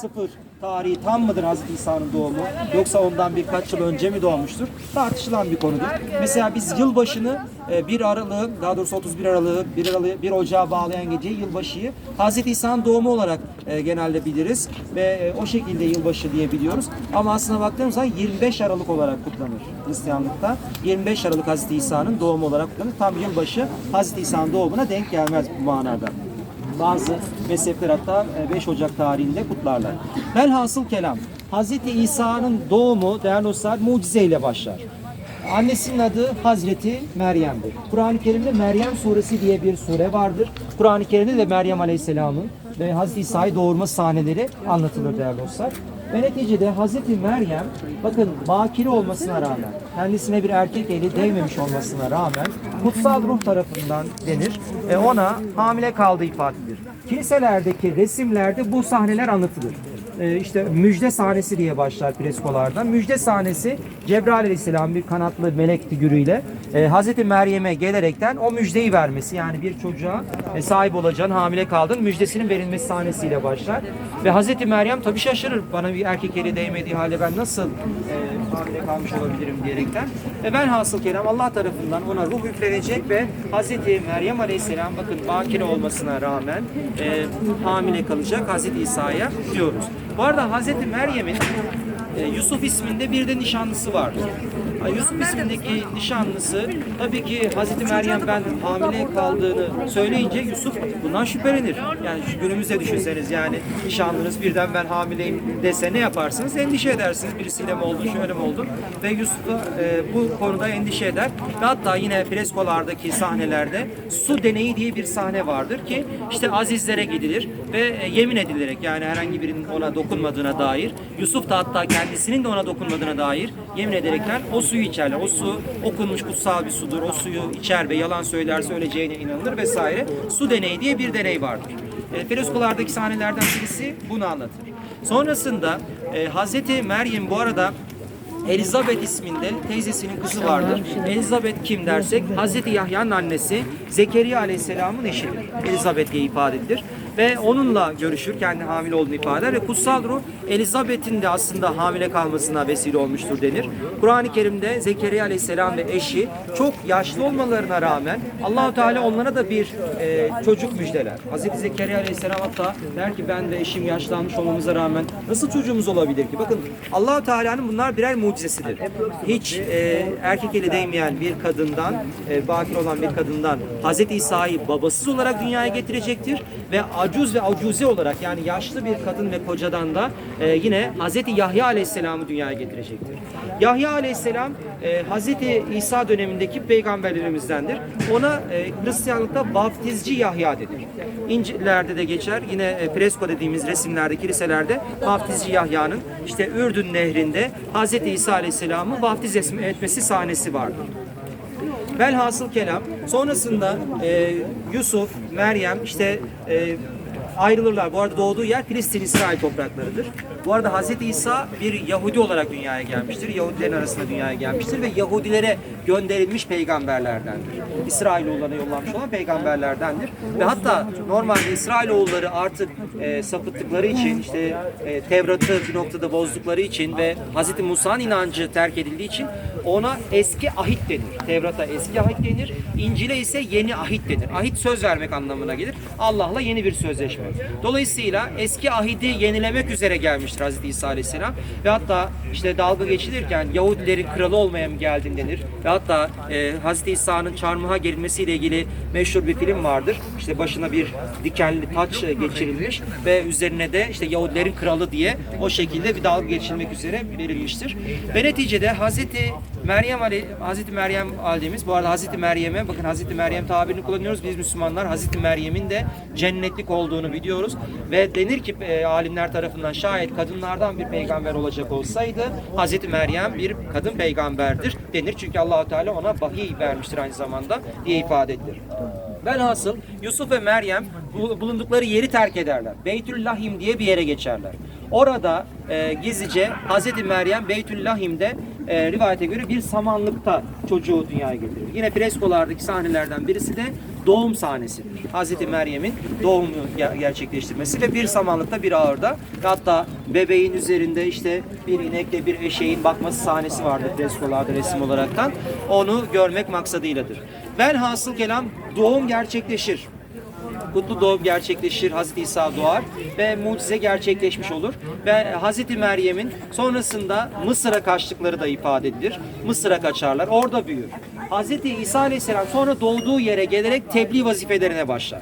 sıfır tarihi tam mıdır Hazreti İsa'nın doğumu yoksa ondan birkaç yıl önce mi doğmuştur tartışılan bir konudur. Mesela biz yılbaşını e, 1 Aralık'ı daha doğrusu 31 Aralık'ı 1 Aralık'ı 1 Ocağı bağlayan geceyi yılbaşıyı Hazreti İsa'nın doğumu olarak e, genelde biliriz ve e, o şekilde yılbaşı diye biliyoruz. Ama aslına baktığımız zaman 25 Aralık olarak kutlanır Hristiyanlıkta. 25 Aralık Hazreti İsa'nın doğumu olarak kutlanır. Tam yılbaşı Hazreti İsa'nın doğumuna denk gelmez bu manada. Bazı mezhepler hatta e, 5 Ocak tarihinde kutlarlar. Velhasıl kelam, Hz. İsa'nın doğumu değerli dostlar mucizeyle başlar. Annesinin adı Hazreti Meryem'dir. Kur'an-ı Kerim'de Meryem suresi diye bir sure vardır. Kur'an-ı Kerim'de de Meryem Aleyhisselam'ın ve Hazreti İsa'yı doğurma sahneleri anlatılır değerli dostlar. Ve neticede Hazreti Meryem bakın bakire olmasına rağmen kendisine bir erkek eli değmemiş olmasına rağmen kutsal ruh tarafından denir. E ona hamile kaldığı ifade edilir. Kiliselerdeki resimlerde bu sahneler anlatılır. E, işte müjde sahnesi diye başlar freskolarda. Müjde sahnesi Cebrail Aleyhisselam bir kanatlı melek figürüyle e, Hazreti Meryem'e gelerekten o müjdeyi vermesi yani bir çocuğa e, sahip olacağın hamile kaldın müjdesinin verilmesi sahnesiyle başlar. Ve Hazreti Meryem tabii şaşırır bana bir erkek eli değmediği halde ben nasıl e, hamile kalmış olabilirim diyerekten. Ve ben hasıl kelam Allah tarafından ona ruh yüklenecek ve Hazreti Meryem Aleyhisselam bakın bakire olmasına rağmen hamile kalacak Hazreti İsa'ya diyoruz. Bu arada Hazreti Meryem'in e, Yusuf isminde bir de nişanlısı vardır. Ha, Yusuf ismindeki nişanlısı tabii ki Hazreti Meryem ben hamile kaldığını söyleyince Yusuf bundan şüphelenir. Yani şu günümüzde düşünseniz yani nişanlınız birden ben hamileyim dese ne yaparsınız? Endişe edersiniz. Birisiyle mi oldu, şöyle mi oldu? Ve Yusuf da e, bu konuda endişe eder. Ve hatta yine freskolardaki sahnelerde su deneyi diye bir sahne vardır ki işte azizlere gidilir ve e, yemin edilerek yani herhangi birinin ona dokunmadığına dair Yusuf da hatta kendisinin de ona dokunmadığına dair yemin ederekten o suyu içerler. O su okunmuş kutsal bir sudur. O suyu içer ve yalan söylerse öleceğine inanılır vesaire. Su deneyi diye bir deney vardır. E, freskolardaki sahnelerden birisi bunu anlatır. Sonrasında e, Hazreti Meryem bu arada Elizabeth isminde teyzesinin kızı vardır. Elizabeth kim dersek Hazreti Yahya'nın annesi Zekeriya Aleyhisselam'ın eşidir. Elizabeth diye ifade edilir. Ve onunla görüşür, kendi hamile olduğunu ifade eder ve kutsal ruh Elizabeth'in de aslında hamile kalmasına vesile olmuştur denir. Kur'an-ı Kerim'de Zekeriya Aleyhisselam ve eşi çok yaşlı olmalarına rağmen Allahu Teala onlara da bir e, çocuk müjdeler. Hazreti Zekeriya Aleyhisselam hatta der ki ben ve eşim yaşlanmış olmamıza rağmen nasıl çocuğumuz olabilir ki? Bakın Allahu Teala'nın bunlar birer mucizesidir. Hiç e, erkek eli değmeyen bir kadından, e, bakir olan bir kadından Hazreti İsa'yı babasız olarak dünyaya getirecektir ve acuz ve acuze olarak yani yaşlı bir kadın ve kocadan da e, yine Hazreti Yahya Aleyhisselam'ı dünyaya getirecektir. Yahya Aleyhisselam e, Hazreti İsa dönemindeki peygamberlerimizdendir. Ona e, Hristiyanlıkta vaftizci Yahya denir. İncil'lerde de geçer. Yine e, fresko dediğimiz resimlerde, kiliselerde vaftizci Yahya'nın işte Ürdün nehrinde Hazreti İsa Aleyhisselam'ı vaftiz etmesi sahnesi vardır. Velhasıl kelam sonrasında e, Yusuf, Meryem işte e, ayrılırlar. Bu arada doğduğu yer Filistin İsrail topraklarıdır. Bu arada Hazreti İsa bir Yahudi olarak dünyaya gelmiştir. Yahudilerin arasında dünyaya gelmiştir ve Yahudilere gönderilmiş peygamberlerdendir. İsrailoğullarına yollanmış olan peygamberlerdendir. Ve hatta normalde İsrailoğulları artık e, sapıttıkları için işte e, Tevrat'ı bir noktada bozdukları için ve Hazreti Musa'nın inancı terk edildiği için ona eski ahit denir. Tevrat'a eski ahit denir. İncil'e ise yeni ahit denir. Ahit söz vermek anlamına gelir. Allah'la yeni bir sözleşme. Dolayısıyla eski ahidi yenilemek üzere gelmiştir Hazreti İsa Aleyhisselam. Ve hatta işte dalga geçilirken Yahudilerin kralı olmaya mı geldin denir. Ve hatta e, Hazreti İsa'nın çarmıha gerilmesiyle ilgili meşhur bir film vardır. İşte başına bir dikenli taç geçirilmiş ve üzerine de işte Yahudilerin kralı diye o şekilde bir dalga geçilmek üzere verilmiştir. Ve neticede Hazreti Meryem Ali, Hazreti Meryem validemiz, bu arada Hazreti Meryem'e, bakın Hazreti Meryem tabirini kullanıyoruz biz Müslümanlar. Hazreti Meryem'in de cennetlik olduğunu biliyoruz. Ve denir ki e, alimler tarafından şayet kadınlardan bir peygamber olacak olsaydı Hazreti Meryem bir kadın peygamberdir denir. Çünkü Allahu Teala ona vahiy vermiştir aynı zamanda diye ifade edilir. Velhasıl Yusuf ve Meryem bu- bulundukları yeri terk ederler. Beytüllahim diye bir yere geçerler. Orada e, gizlice Hazreti Meryem Beytüllahim'de e, rivayete göre bir samanlıkta çocuğu dünyaya getirir. Yine freskolardaki sahnelerden birisi de doğum sahnesi. Hazreti Meryem'in doğumunu ger- gerçekleştirmesi ve bir samanlıkta bir ağırda ve hatta bebeğin üzerinde işte bir inekle bir eşeğin bakması sahnesi vardır freskolarda resim olaraktan. Onu görmek maksadıyladır. Velhasıl kelam doğum gerçekleşir kutlu doğum gerçekleşir, Hazreti İsa doğar ve mucize gerçekleşmiş olur. Ve Hazreti Meryem'in sonrasında Mısır'a kaçtıkları da ifade edilir. Mısır'a kaçarlar, orada büyür. Hazreti İsa Aleyhisselam sonra doğduğu yere gelerek tebliğ vazifelerine başlar.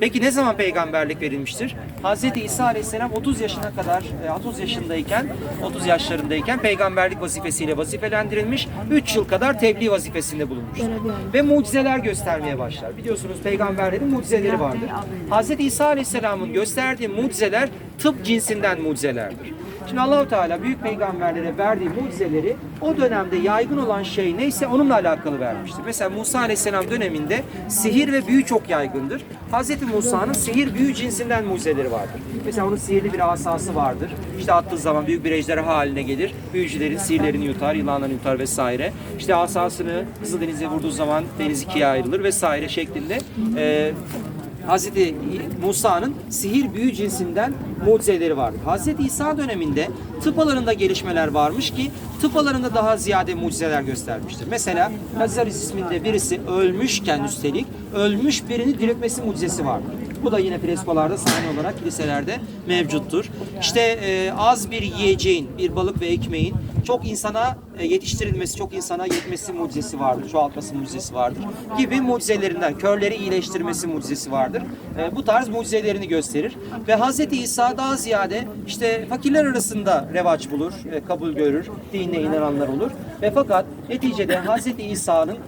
Peki ne zaman peygamberlik verilmiştir? Hazreti İsa Aleyhisselam 30 yaşına kadar, e, 30 yaşındayken, 30 yaşlarındayken peygamberlik vazifesiyle vazifelendirilmiş, 3 yıl kadar tebliğ vazifesinde bulunmuştur. Ve mucizeler göstermeye başlar. Biliyorsunuz peygamberlerin mucizeleri vardır. Hazreti İsa Aleyhisselam'ın gösterdiği mucizeler tıp cinsinden mucizelerdir. Şimdi Allahu Teala büyük peygamberlere verdiği mucizeleri o dönemde yaygın olan şey neyse onunla alakalı vermiştir. Mesela Musa Aleyhisselam döneminde sihir ve büyü çok yaygındır. Hazreti Musa'nın sihir büyü cinsinden mucizeleri vardır. Mesela onun sihirli bir asası vardır. İşte attığı zaman büyük bir ejderha haline gelir. Büyücülerin sihirlerini yutar, yılanları yutar vesaire. İşte asasını Kızıldeniz'e vurduğu zaman deniz ikiye ayrılır vesaire şeklinde e, Hazreti Musa'nın sihir büyü cinsinden mucizeleri vardır. Hazreti İsa döneminde tıp alanında gelişmeler varmış ki tıp alanında daha ziyade mucizeler göstermiştir. Mesela Lazarus isminde birisi ölmüşken üstelik ölmüş birini diriltmesi mucizesi vardır. Bu da yine freskolarda sahne olarak kiliselerde mevcuttur. İşte e, az bir yiyeceğin, bir balık ve ekmeğin çok insana e, yetiştirilmesi, çok insana yetmesi mucizesi vardır. Çoğaltması mucizesi vardır. Gibi mucizelerinden, körleri iyileştirmesi mucizesi vardır. E, bu tarz mucizelerini gösterir. Ve Hz. İsa daha ziyade işte fakirler arasında revaç bulur, kabul görür, dinine inananlar olur. Ve fakat neticede Hz. İsa'nın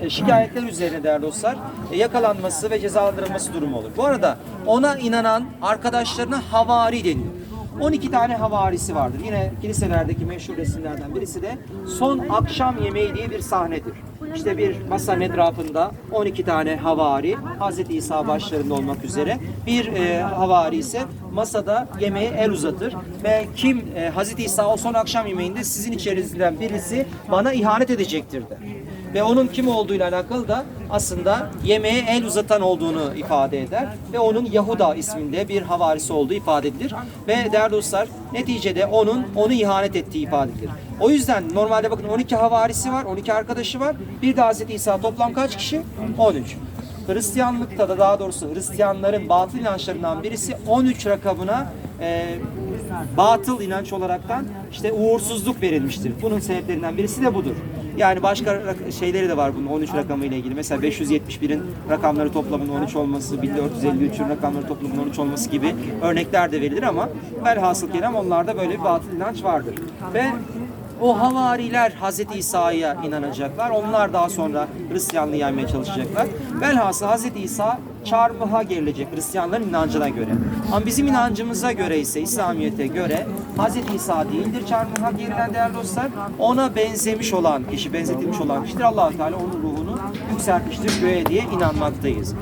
e, şikayetler üzerine değerli dostlar yakalanması ve cezalandırılması durumu olur. Bu arada ona inanan arkadaşlarına havari deniyor. 12 tane havarisi vardır. Yine kiliselerdeki meşhur resimlerden birisi de son akşam yemeği diye bir sahnedir. İşte bir masanın etrafında 12 tane havari, Hz. İsa başlarında olmak üzere bir e, havari ise masada yemeğe el uzatır ve kim e, Hz. İsa o son akşam yemeğinde sizin içerinizden birisi bana ihanet edecektir der ve onun kim olduğuyla alakalı da aslında yemeğe el uzatan olduğunu ifade eder ve onun Yahuda isminde bir havarisi olduğu ifade edilir ve değerli dostlar neticede onun onu ihanet ettiği ifade edilir. O yüzden normalde bakın 12 havarisi var, 12 arkadaşı var. Bir de Hz. İsa toplam kaç kişi? 13. Hristiyanlıkta da daha doğrusu Hristiyanların batıl inançlarından birisi 13 rakamına e, batıl inanç olaraktan işte uğursuzluk verilmiştir. Bunun sebeplerinden birisi de budur. Yani başka şeyleri de var bunun 13 rakamı ile ilgili. Mesela 571'in rakamları toplamının 13 olması, 1453'ün rakamları toplamının 13 olması gibi örnekler de verilir ama velhasıl kelam onlarda böyle bir batıl inanç vardır. Ve o havariler Hazreti İsa'ya inanacaklar. Onlar daha sonra Hristiyanlığı yaymaya çalışacaklar. Velhasıl Hazreti İsa çarmıha gerilecek Hristiyanların inancına göre. Ama bizim inancımıza göre ise İslamiyet'e göre Hazreti İsa değildir çarmıha gerilen değerli dostlar. Ona benzemiş olan kişi, benzetilmiş olan kişidir. allah Teala onun ruhunu yükseltmiştir göğe diye inanmaktayız.